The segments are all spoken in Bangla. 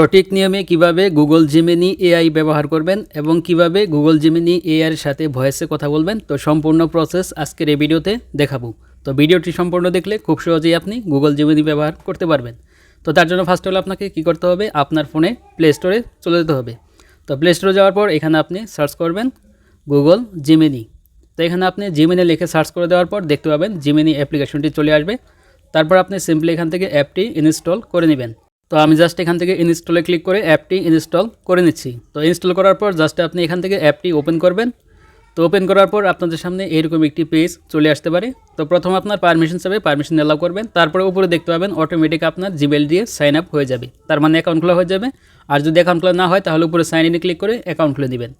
সঠিক নিয়মে কীভাবে গুগল জিমিনি এআই ব্যবহার করবেন এবং কীভাবে গুগল জিমিনি এআই এর সাথে ভয়েসে কথা বলবেন, তো সম্পূর্ণ প্রসেস আজকের এই ভিডিওতে দেখাবো। তো ভিডিওটি সম্পূর্ণ দেখলে খুব সহজেই আপনি গুগল জিমিনি ব্যবহার করতে পারবেন। তো তার জন্য ফার্স্ট হলে আপনাকে কী করতে হবে? আপনার ফোনে প্লে স্টোরে চলে যেতে হবে। তো প্লে স্টোরে যাওয়ার পর এখানে আপনি সার্চ করবেন গুগল জিমিনি তো এখানে আপনি জিমিনি লিখে সার্চ করে দেওয়ার পর দেখতে পাবেন জিমিনি অ্যাপ্লিকেশনটি চলে আসবে। তারপর আপনি সিম্পলি এখান থেকে অ্যাপটি ইনস্টল করে নেবেন। তো আমি জাস্ট এখান থেকে ইনস্টলে ক্লিক করে অ্যাপটি ইনস্টল করে নিচ্ছি। তো ইনস্টল করার পর জাস্ট আপনি এখান থেকে অ্যাপটি ওপেন করবেন। তো ওপেন করার পর আপনাদের সামনে এরকম একটি পেজ চলে আসতে পারে। তো প্রথম আপনার পারমিশন চাবে পারমিশন অ্যালাউ করবেন। তারপরে উপরে দেখতে পাবেন অটোমেটিক আপনার জিমেল দিয়ে সাইন আপ হয়ে যাবে। তার মানে অ্যাকাউন্ট খোলা হয়ে যাবে। আর যদি অ্যাকাউন্ট খোলা না হয়, তাহলে উপরে সাইন ইনে ক্লিক করে অ্যাকাউন্ট খুলে দেবেন।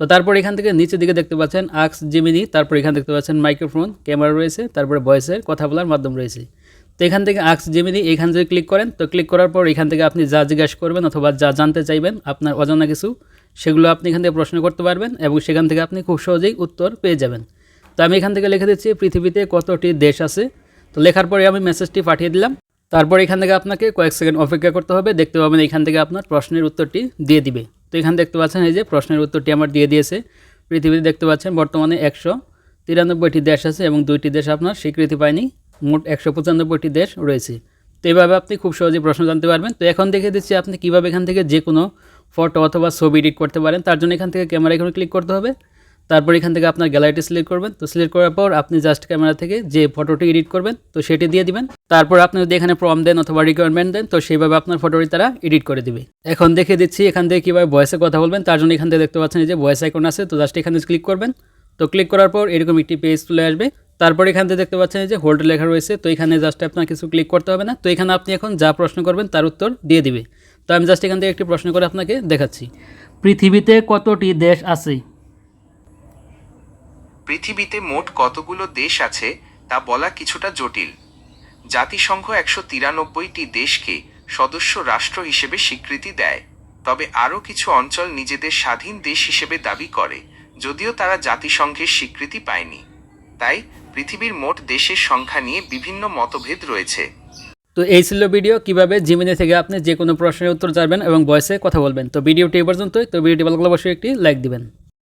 তো তারপর এখান থেকে নিচের দিকে দেখতে পাচ্ছেন আক্স জিমিনি তারপর এখানে দেখতে পাচ্ছেন মাইক্রোফোন ক্যামেরা রয়েছে, তারপরে ভয়েসের কথা বলার মাধ্যম রয়েছে। তো এখান থেকে আক্স জিমিনি এখান থেকে ক্লিক করেন। তো ক্লিক করার পর এখান থেকে আপনি যা জিজ্ঞাসা করবেন অথবা যা জানতে চাইবেন, আপনার অজানা কিছু, সেগুলো আপনি এখান থেকে প্রশ্ন করতে পারবেন এবং সেখান থেকে আপনি খুব সহজেই উত্তর পেয়ে যাবেন। তো আমি এখান থেকে লিখে দিচ্ছি, পৃথিবীতে কতটি দেশ আছে? তো লেখার পরে আমি মেসেজটি পাঠিয়ে দিলাম। তারপর এখান থেকে আপনাকে কয়েক সেকেন্ড অপেক্ষা করতে হবে। দেখতে পাবেন এখান থেকে আপনার প্রশ্নের উত্তরটি দিয়ে দিবে। তো এখানে দেখতে পাচ্ছেন এই যে প্রশ্নের উত্তরটি আমার দিয়ে দিয়েছে। পৃথিবীতে দেখতে পাচ্ছেন বর্তমানে একশো তিরানব্বইটি দেশ আছে এবং দুইটি দেশ আপনার স্বীকৃতি পায়নি। মোট একশো পঁচানব্বইটি দেশ রয়েছে। তো এইভাবে আপনি খুব সহজেই প্রশ্ন জানতে পারবেন। তো এখন দেখে দিচ্ছি আপনি কীভাবে এখান থেকে যে কোনো ফটো অথবা ছবি এডিট করতে পারেন। তার জন্য এখান থেকে ক্যামেরা এখানে ক্লিক করতে হবে। তারপর এখান থেকে আপনার গ্যালারিটি সিলেক্ট করবেন। তো সিলেক্ট করার পর আপনি জাস্ট ক্যামেরা থেকে যে ফটোটি এডিট করবেন, তো সেটি দিয়ে দিবেন। তারপর আপনি যদি এখানে প্রম দেন অথবা রিকোয়ারমেন্ট দেন, তো সেইভাবে আপনার ফটোটি তারা এডিট করে দিবে। এখন দেখে দিচ্ছি এখান থেকে কীভাবে ভয়েসে কথা বলবেন। তার জন্য এখান থেকে দেখতে পাচ্ছেন যে ভয়েস আইকন আছে, তো জাস্ট এখানে ক্লিক করবেন। তো ক্লিক করার পর এরকম একটি পেজ চলে আসবে। তারপর এখান থেকে দেখতে পাচ্ছেন যে হোল্ড লেখা রয়েছে, তো এখানে জাস্ট আপনার কিছু ক্লিক করতে হবে না। তো এখানে আপনি এখন যা প্রশ্ন করবেন তার উত্তর দিয়ে দিবে। তো আমি জাস্ট এখান থেকে একটি প্রশ্ন করে আপনাকে দেখাচ্ছি। পৃথিবীতে কতটি দেশ আছে? পৃথিবীতে মোট কতগুলো দেশ আছে তা বলা কিছুটা জটিল। জাতিসংঘ একশো তিরানব্বইটি দেশকে সদস্য রাষ্ট্র হিসেবে স্বীকৃতি দেয়, তবে আরও কিছু অঞ্চল নিজেদের স্বাধীন দেশ হিসেবে দাবি করে, যদিও তারা জাতিসংঘের স্বীকৃতি পায়নি। তাই পৃথিবীর মোট দেশের সংখ্যা নিয়ে বিভিন্ন মতভেদ রয়েছে। তো এই ছিল ভিডিও। কীভাবে জিমিনি থেকে আপনি যে কোনো প্রশ্নের উত্তর জানবেন এবং বয়সে কথা বলবেন। তো ভিডিওটি এই পর্যন্তই। তো ভিডিওটি ভালো অবশ্যই একটি লাইক দিবেন।